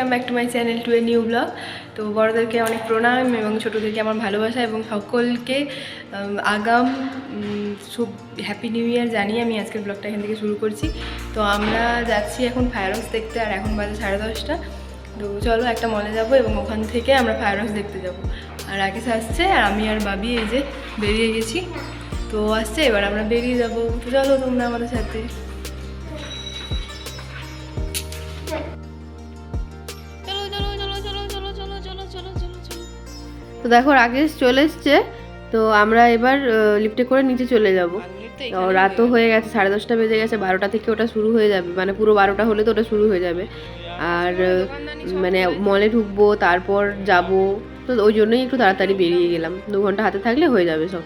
Welcome back to my channel to a new blog তো বড়োদেরকে অনেক প্রণাম এবং ছোটোদেরকে আমার ভালোবাসা এবং সকলকে আগাম শুভ হ্যাপি নিউ ইয়ার জানিয়ে আমি আজকের ব্লগটা এখান থেকে শুরু করছি। তো আমরা যাচ্ছি এখন ফায়ারক্স দেখতে আর এখন বাজে সাড়ে দশটা। তো চলো একটা মলে যাব এবং ওখান থেকে আমরা ফায়ারক্স দেখতে যাব। আর আগে আসছে আর আমি আর বাবি এই যে বেরিয়ে গেছি। তো আসছে, এবার আমরা বেরিয়ে যাব। তো চলো তোমরা আমাদের সাথে। তো দেখো রাকেশ চলে এসছে তো আমরা এবার লিফটে করে নিচে চলে যাব। তো রাতও হয়ে গেছে। সাড়ে দশটা বেজে গেছে বারোটা থেকে ওটা শুরু হয়ে যাবে মানে পুরো বারোটা হলে তো ওটা শুরু হয়ে যাবে। আর মানে মলে ঢুকবো তারপর যাব তো ওই জন্যই একটু তাড়াতাড়ি বেরিয়ে গেলাম। দু ঘণ্টা হাতে থাকলে হয়ে যাবে সব।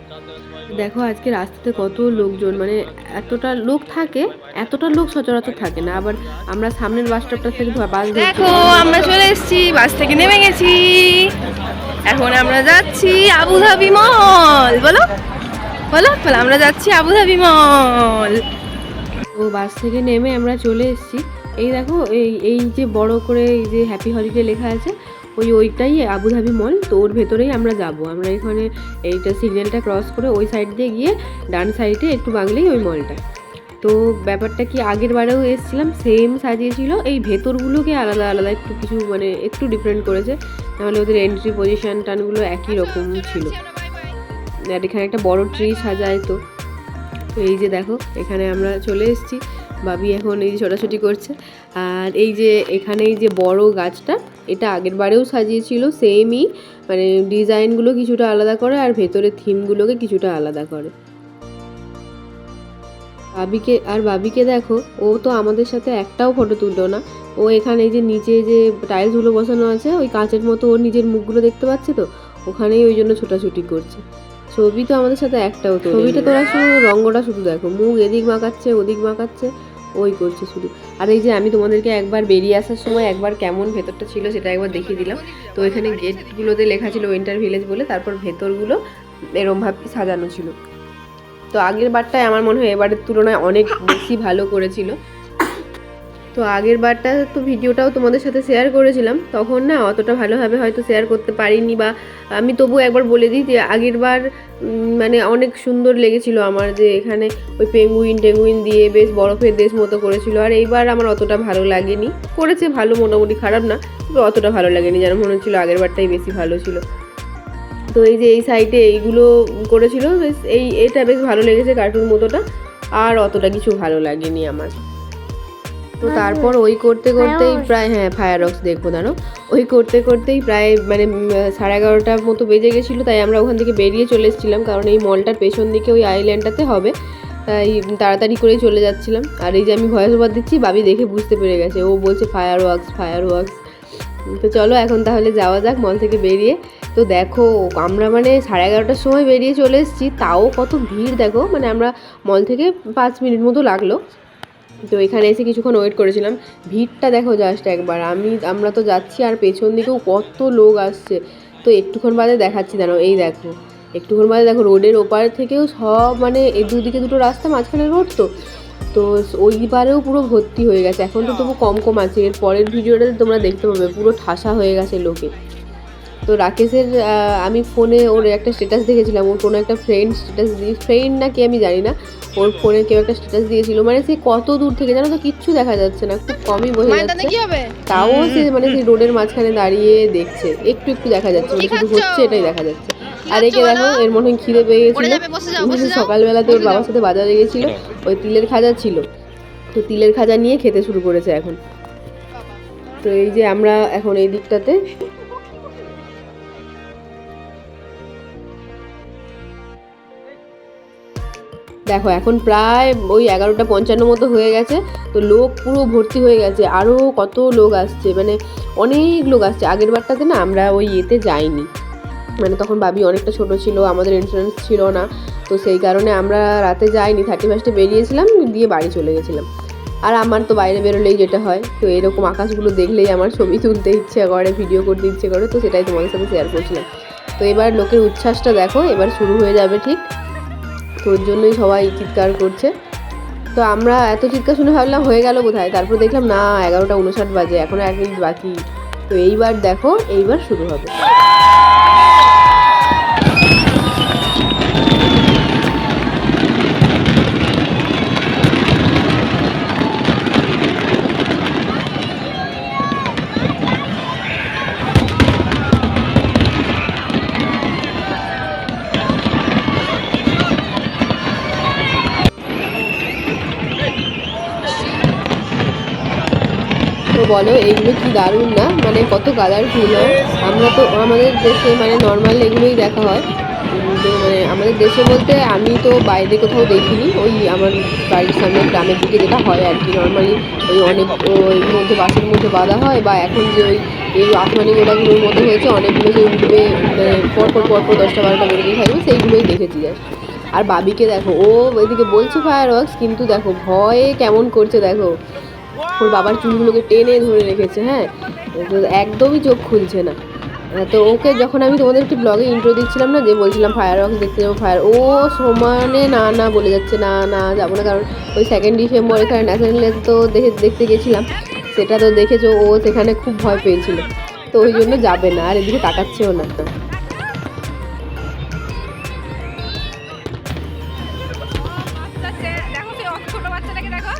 দেখো আজকে রাস্তাতে কত লোকজন মানে এতটা লোক থাকে এতটা লোক সচরাচর থাকে না। আবার আমরা সামনের বাস স্টপটা থেকে বাস দেখো আমরা চলে এসেছি বাস থেকে নেমে গেছি। এখন আমরা যাচ্ছি আবুধাবি মল বলো বলো বলো আমরা যাচ্ছি আবুধাবি মল ও বাস থেকে নেমে আমরা চলে এসেছি। এই দেখো, এই এই যে বড় করে এই যে হ্যাপি হলিডে লেখা আছে, ওই ওইটাই আবুধাবি মল তো ওর ভেতরেই আমরা যাব। আমরা এখানে এইটা সিগন্যালটা ক্রস করে ওই সাইড দিয়ে গিয়ে ডান সাইডে একটু বাংলেই ওই মলটা তো ব্যাপারটা কি আগের বারেও এসেছিলাম সেম সাজিয়েছিল, এই ভেতরগুলোকে আলাদা আলাদা একটু কিছু মানে একটু ডিফারেন্ট করেছে, তাহলে ওদের এন্ট্রি পজিশন টানগুলো একই রকম ছিল। আর এখানে একটা বড় ট্রি সাজায় তো তো। এই যে দেখো, এখানে আমরা চলে এসেছি। বাবি এখন এই যে ছোটাছুটি করছে। আর এই যে এখানে এই যে বড় গাছটা, এটা আগের বারেও সাজিয়েছিল সেমই মানে ডিজাইনগুলো কিছুটা আলাদা করে আর ভেতরে থিমগুলোকে কিছুটা আলাদা করে। বাবিকে আর বাবিকে দেখো, ও তো আমাদের সাথে একটাও ফটো তুললো না। ও এখানে এই যে নিচে যে টাইলসগুলো বসানো আছে, ওই কাঁচের মতো ওর নিজের মুখগুলো দেখতে পাচ্ছে তো? ওখানেই ওই জন্য ছোটাছুটি করছে। ছবি তো আমাদের সাথে একটাও তো ছবিটা তোরা শুধু রঙ্গটা শুধু দেখো, মুখ এদিক মাখাচ্ছে, ওদিক মাখাচ্ছে। ওই করছে শুধু। আর এই যে আমি তোমাদেরকে একবার বেরিয়ে আসার সময় একবার কেমন ভেতরটা ছিল সেটা একবার দেখিয়ে দিলাম। তো এখানে গেটগুলোতে লেখা ছিল উইন্টার ভিলেজ বলে, তারপর ভেতরগুলো এরমভাবে সাজানো ছিল। তো আগের বারটায় আমার মনে হয় এবারের তুলনায় অনেক বেশি ভালো করেছিল। তো আগের বারটা তো ভিডিওটাও তোমাদের সাথে শেয়ার করেছিলাম। তখন না অতটা ভালোভাবে হয়তো শেয়ার করতে পারিনি বা আমি তবু একবার বলে দিই যে আগের বার মানে অনেক সুন্দর লেগেছিল আমার যে এখানে ওই পেঙ্গুইন টেঙ্গুইন দিয়ে বেশ বরফের দেশ মতো করেছিল। আর এইবার আমার অতটা ভালো লাগেনি। করেছে ভালো, মোটামুটি খারাপ না, তবে অতটা ভালো লাগেনি যেন মনে হচ্ছিল আগের বারটাই বেশি ভালো ছিল। তো এই যে এই সাইডে এইগুলো করেছিল, বেশ এই, এটা বেশ ভালো লেগেছে কার্টুন মতোটা, আর অতটা কিছু ভালো লাগেনি আমার। তো তারপর ওই করতে করতেই প্রায় হ্যাঁ ফায়ার ফায়ারক্স দেখব দাঁড়ো ওই করতে করতেই প্রায় মানে সাড়ে এগারোটার মতো বেজে গেছিল তাই আমরা ওখান থেকে বেরিয়ে চলে এসেছিলাম কারণ এই মলটার পেছন দিকে ওই আইল্যান্ডটাতে হবে। তাই তাড়াতাড়ি করেই চলে যাচ্ছিলাম। আর এই যে আমি ভয়েস ওভার দিচ্ছি বাবি দেখে বুঝতে পেরে গেছে। ও বলছে ফায়ার ওয়ার্কস ফায়ার ওয়ার্কস তো চলো এখন তাহলে যাওয়া যাক মল থেকে বেরিয়ে। তো দেখো আমরা মানে সাড়ে এগারোটার সময় বেরিয়ে চলে এসেছি তাও কত ভিড় দেখো। মানে আমরা মল থেকে পাঁচ মিনিট মতো লাগল। তো এখানে এসে কিছুক্ষণ ওয়েট করেছিলাম। ভিড়টা দেখো জাস্ট একবার। আমি, আমরা তো যাচ্ছি আর পেছন দিকেও কত লোক আসছে। তো একটুক্ষণ বাদে দেখাচ্ছি জানো এই দেখো। একটুক্ষণ বাদে দেখো, রোডের ওপার থেকেও সব মানে দুদিকে দুটো রাস্তা মাঝখানে রোড তো। তো ওই পারেও পুরো ভর্তি হয়ে গেছে। এখন তো তবু কম কম আছে। এর পরের ভিডিওটাতে তোমরা দেখতে পাবে। পুরো ঠাসা হয়ে গেছে লোকে। তো রাকেশের আমি ফোনে ওর একটা স্ট্যাটাস দেখেছিলাম ওর কোনো একটা ফ্রেন্ড স্ট্যাটাস দিয়ে ফ্রেন্ড না কি আমি জানি না ওর ফোনে কেউ একটা স্ট্যাটাস দিয়েছিল। মানে সে কত দূর থেকে জানো তো কিচ্ছু দেখা যাচ্ছে না খুব কমই বোঝা যাচ্ছে। তাও সে মানে সেই রোডের মাঝখানে দাঁড়িয়ে দেখছে একটু একটু দেখা যাচ্ছে মানে শুধু হচ্ছে এটাই দেখা যাচ্ছে। আর একে দেখো এর মনে হয় খিদে পেয়ে গেছিল বসে বসে সকালবেলাতে ওর বাবার সাথে বাজারে গেছিল ওই তিলের খাজা ছিল। তো তিলের খাজা নিয়ে খেতে শুরু করেছে এখন। তো এই যে আমরা এখন এই দিকটাতে দেখো, এখন প্রায় ওই এগারোটা পঞ্চান্ন মতো হয়ে গেছে, তো লোক পুরো ভর্তি হয়ে গেছে আরও কত লোক আসছে মানে অনেক লোক আসছে। আগের বারটাতে না আমরা ওই ইয়েতে যাইনি। মানে তখন বাবি অনেকটা ছোট ছিল, আমাদের ইন্স্যুরেন্স ছিল না, তো সেই কারণে আমরা রাতে যাইনি থার্টি ফার্স্টে বেরিয়েছিলাম, দিয়ে বাড়ি চলে গেছিলাম। আর আমার তো বাইরে বেরোলেই যেটা হয়, তো এরকম আকাশগুলো দেখলেই আমার ছবি তুলতে ইচ্ছে করে ভিডিও করতে ইচ্ছে করে, তো সেটাই তোমাদের সাথে শেয়ার করছিলাম। তো এবার লোকের উচ্ছ্বাসটা দেখো, এবার শুরু হয়ে যাবে ঠিক তোর জন্যই সবাই চিৎকার করছে। তো আমরা এত চিৎকার শুনে ভাবলাম হয়ে গেল কোথায়? তারপর দেখলাম, না, এগারোটা উনষাট বাজে এখনও এক মিনিট বাকি। তো এইবার দেখো, এইবার শুরু হবে। বলো এইগুলো কি দারুণ না? মানে কত কালারফুল হয়? আমরা তো, আমাদের দেশে মানে নর্মাল এগুলোই দেখা হয়। মানে আমাদের দেশে বলতে আমি তো বাইরে কোথাও দেখিনি। ওই আমার বাড়ির সামনে গ্রামের দিকে যেটা হয় আর কি নর্মালি ওই অনেক, ওই মধ্যে বাসের মধ্যে বাঁধা হয় বা এখন যে ওই এই আসমানি গোলাগুলোর মধ্যে হয়েছে, অনেকগুলো যে উঠবে মানে পরপর পরপর দশটা, বারোটা বেরোতে থাকবে, সেইগুলোই দেখেছি just। আর বাবিকে দেখো, ও এদিকে বলছে ফায়ার ওয়ার্কস কিন্তু দেখো ভয়ে কেমন করছে দেখো। ওর বাবার চুলগুলোকে টেনে ধরে রেখেছে হ্যাঁ? তো একদমই চোখ খুলছে না। তো ওকে যখন আমি তোমাদের একটি ব্লগে ইন্ট্রো দিচ্ছিলাম না যে বলছিলাম ফায়ার ওয়ার্কস দেখতে যাব ফায়ার ও সমানে না না বলে যাচ্ছে না না যাব না কারণ ওই সেকেন্ড ডিসেম্বর এখানে ন্যাশনাল তো দেখে দেখতে গেছিলাম। সেটা তো দেখেছ ও সেখানে খুব ভয় পেয়েছিল। তো ওই জন্য যাবে না আর এদিকে তাকাচ্ছেও না। দেখো সেই ছোট বাচ্চাটাকে দেখো।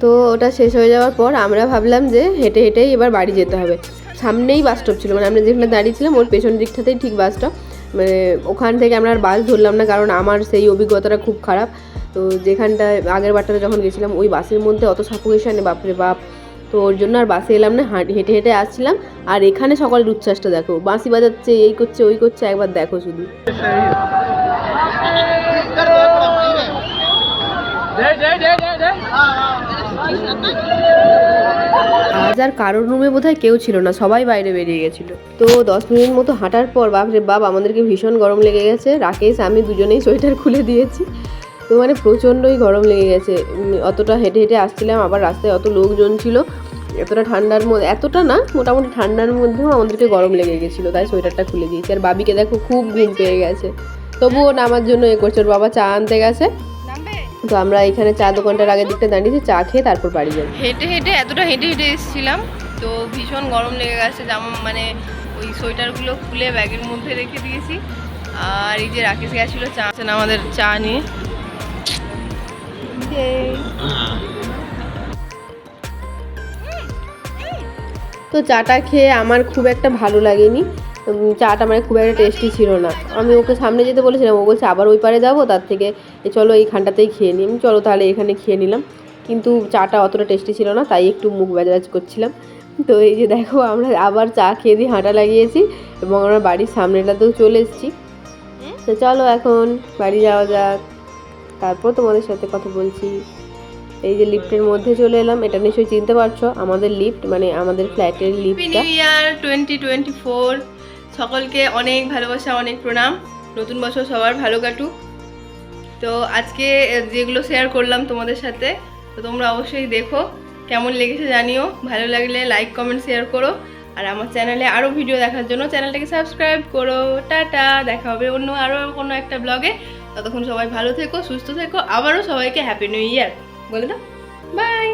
তো ওটা শেষ হয়ে যাওয়ার পর আমরা ভাবলাম যে হেঁটে হেঁটেই এবার বাড়ি যেতে হবে। সামনেই বাস স্টপ ছিল মানে আমরা যেখানে দাঁড়িয়েছিলাম ওর পেছন দিকটাতেই ঠিক বাস স্টপ মানে ওখান থেকে আমরা আর বাস ধরলাম না কারণ আমার সেই অভিজ্ঞতাটা খুব খারাপ। তো যেখানটায় আগের বারটাতে যখন গেছিলাম, ওই বাসের মধ্যে অত সাফোকেশানে বাপরে বাপ। তো ওর জন্য আর বাসে এলাম না, হাঁট- হেঁটে আসছিলাম। আর এখানে সকালের উচ্ছ্বাসটা দেখো, বাঁশি বাজাচ্ছে, এই করছে, ওই করছে, একবার দেখো শুধু। আজ আর কারোর রুমে বোধহয় কেউ ছিল না, সবাই বাইরে বেরিয়ে গেছিল। তো দশ মিনিট মতো হাঁটার পর বাপরে বাপ, আমাদেরকে ভীষণ গরম লেগে গেছে। রাকেশ, আমি দুজনেই সোয়েটার খুলে দিয়েছি। তো মানে প্রচণ্ডই গরম লেগে গেছে। অতটা হেঁটে হেঁটে আসছিলাম, আবার রাস্তায় অত লোকজন ছিল। এতটা ঠান্ডার মধ্যে, এতটা না, মোটামুটি ঠান্ডার মধ্যেও আমাদেরকে গরম লেগে গেছিল, তাই সোয়েটারটা খুলে দিয়েছি। আর বাবিকে দেখো, খুব ঘুম পেয়ে গেছে। তবুও নামার জন্য এ করছে, ওর বাবা চা আনতে গেছে। তো আমরা এখানে চা দোকানটার আগের দিকটা দাঁড়িয়েছি চা খেয়ে তারপর বাড়ি যাব। হেঁটে হেঁটে এতটা হেঁটে হেঁটে এসেছিলাম তো ভীষণ গরম লেগে গেছে যেমন মানে ওই সোয়েটারগুলো খুলে ব্যাগের মধ্যে রেখে দিয়েছি। আর এই যে রাকেশ গেছিল চা আছেন আমাদের চা নিয়ে। তো চাটা খেয়ে আমার খুব একটা ভালো লাগেনি। চাটা মানে খুব একটা টেস্টি ছিল না। আমি ওকে সামনে যেতে বলেছিলাম, ও বলছে, আবার ওই পারে যাব? তার থেকে, এ চলো এইখানটাতেই খেয়ে নিই। চলো তাহলে এখানে খেয়ে নিলাম। কিন্তু চাটা অতটা টেস্টি ছিল না, তাই একটু মুখ বাজারাজ করছিলাম। তো এই যে দেখো, আমরা আবার চা খেয়ে দিয়ে হাঁটা লাগিয়েছি এবং আমরা বাড়ির সামনেটাতেও চলে এসেছি। তো চলো এখন বাড়ি যাওয়া যাক। তারপর তোমাদের সাথে কথা বলছি। এই যে লিফটের মধ্যে চলে এলাম। এটা নিশ্চয়ই চিনতে পারছ, আমাদের লিফট মানে আমাদের ফ্ল্যাটের লিফটটা টোয়েন্টি টোয়েন্টি ফোর সকলকে অনেক ভালোবাসা, অনেক প্রণাম। নতুন বছর সবার ভালো কাটুক। তো আজকে যেগুলো শেয়ার করলাম তোমাদের সাথে, তো তোমরা অবশ্যই দেখো। কেমন লেগেছে জানিও। ভালো লাগলে লাইক কমেন্ট শেয়ার করো। আর আমার চ্যানেলে আরও ভিডিও দেখার জন্য চ্যানেলটাকে সাবস্ক্রাইব করো। টাটা, দেখা হবে অন্য আরও কোনো একটা ব্লগে ততক্ষণ সবাই ভালো থেকো, সুস্থ থেকো। আবারও সবাইকে হ্যাপি নিউ ইয়ার বলে দাও বাই